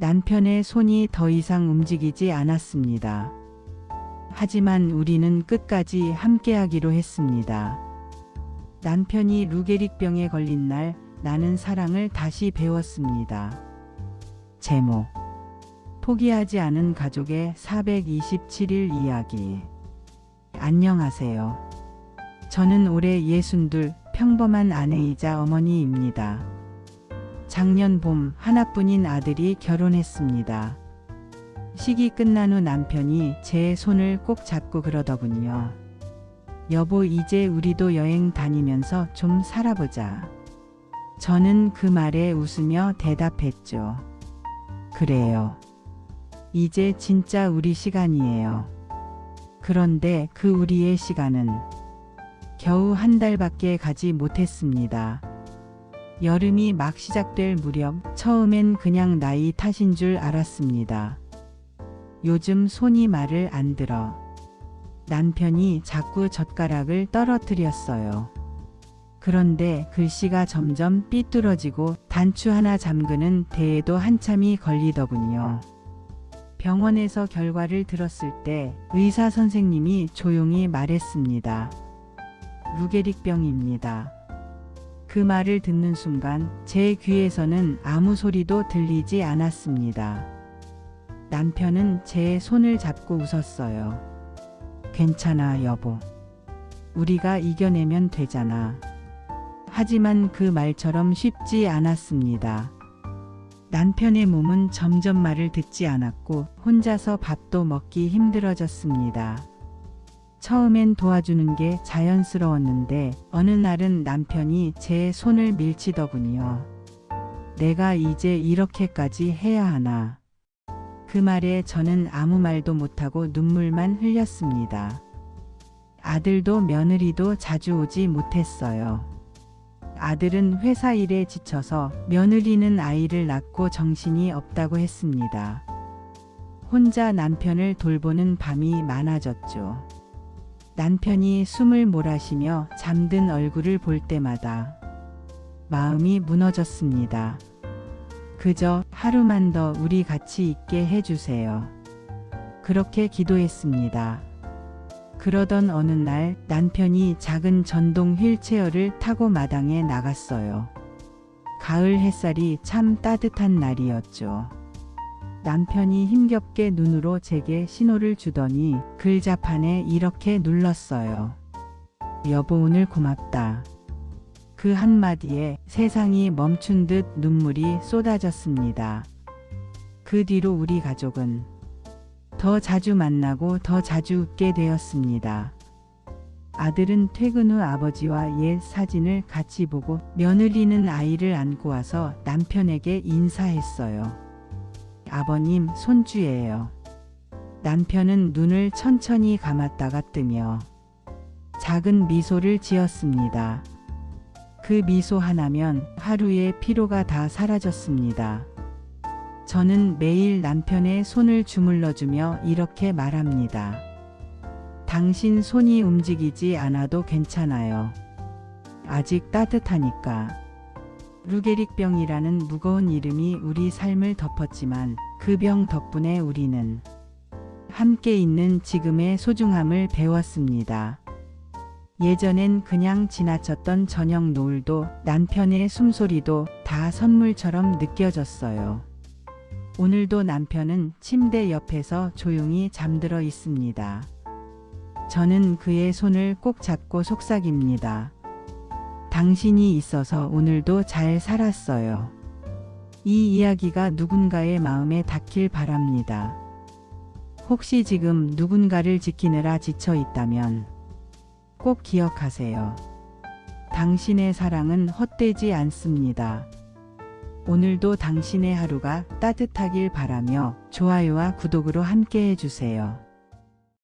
남편의 손이 더 이상 움직이지 않았습니다. 하지만 우리는 끝까지 함께하기로 했습니다. 남편이 루게릭병에 걸린 날 나는 사랑을 다시 배웠습니다. 제목 포기하지 않은 가족의 427일 이야기 안녕하세요. 저는 올해 예순둘 평범한 아내이자 어머니입니다. 작년 봄 하나뿐인 아들이 결혼했습니다. 시기 끝난 후 남편이 제 손을 꼭 잡고 그러더군요. 여보, 이제 우리도 여행 다니면서 좀 살아보자. 저는 그 말에 웃으며 대답했죠. 그래요. 이제 진짜 우리 시간이에요. 그런데 그 우리의 시간은 겨우 한 달밖에 가지 못했습니다. 여름이 막 시작될 무렵 처음엔 그냥 나이 탓인 줄 알았습니다. 요즘 손이 말을 안 들어. 남편이 자꾸 젓가락을 떨어뜨렸어요. 그런데 글씨가 점점 삐뚤어지고 단추 하나 잠그는 데에도 한참이 걸리더군요. 병원에서 결과를 들었을 때 의사 선생님이 조용히 말했습니다. 루게릭병입니다. 그 말을 듣는 순간 제 귀에서는 아무 소리도 들리지 않았습니다. 남편은 제 손을 잡고 웃었어요. 괜찮아, 여보. 우리가 이겨내면 되잖아. 하지만 그 말처럼 쉽지 않았습니다. 남편의 몸은 점점 말을 듣지 않았고 혼자서 밥도 먹기 힘들어졌습니다. 처음엔 도와주는 게 자연스러웠는데 어느 날은 남편이 제 손을 밀치더군요. 내가 이제 이렇게까지 해야 하나. 그 말에 저는 아무 말도 못하고 눈물만 흘렸습니다. 아들도 며느리도 자주 오지 못했어요. 아들은 회사 일에 지쳐서 며느리는 아이를 낳고 정신이 없다고 했습니다. 혼자 남편을 돌보는 밤이 많아졌죠. 남편이 숨을 몰아쉬며 잠든 얼굴을 볼 때마다 마음이 무너졌습니다. 그저 하루만 더 우리 같이 있게 해주세요. 그렇게 기도했습니다. 그러던 어느 날 남편이 작은 전동 휠체어를 타고 마당에 나갔어요. 가을 햇살이 참 따뜻한 날이었죠. 남편이 힘겹게 눈으로 제게 신호를 주더니 글자판에 이렇게 눌렀어요. 여보 오늘 고맙다. 그 한마디에 세상이 멈춘 듯 눈물이 쏟아졌습니다. 그 뒤로 우리 가족은 더 자주 만나고 더 자주 웃게 되었습니다. 아들은 퇴근 후 아버지와 옛 사진을 같이 보고 며느리는 아이를 안고 와서 남편에게 인사했어요. 아버님 손주예요. 남편은 눈을 천천히 감았다가 뜨며 작은 미소를 지었습니다. 그 미소 하나면 하루의 피로가 다 사라졌습니다. 저는 매일 남편의 손을 주물러주며 이렇게 말합니다. 당신 손이 움직이지 않아도 괜찮아요. 아직 따뜻하니까. 루게릭병이라는 무거운 이름이 우리 삶을 덮었지만 그 병 덕분에 우리는 함께 있는 지금의 소중함을 배웠습니다. 예전엔 그냥 지나쳤던 저녁 노을도 남편의 숨소리도 다 선물처럼 느껴졌어요. 오늘도 남편은 침대 옆에서 조용히 잠들어 있습니다. 저는 그의 손을 꼭 잡고 속삭입니다. 당신이 있어서 오늘도 잘 살았어요. 이 이야기가 누군가의 마음에 닿길 바랍니다. 혹시 지금 누군가를 지키느라 지쳐 있다면 꼭 기억하세요. 당신의 사랑은 헛되지 않습니다. 오늘도 당신의 하루가 따뜻하길 바라며 좋아요와 구독으로 함께 해주세요.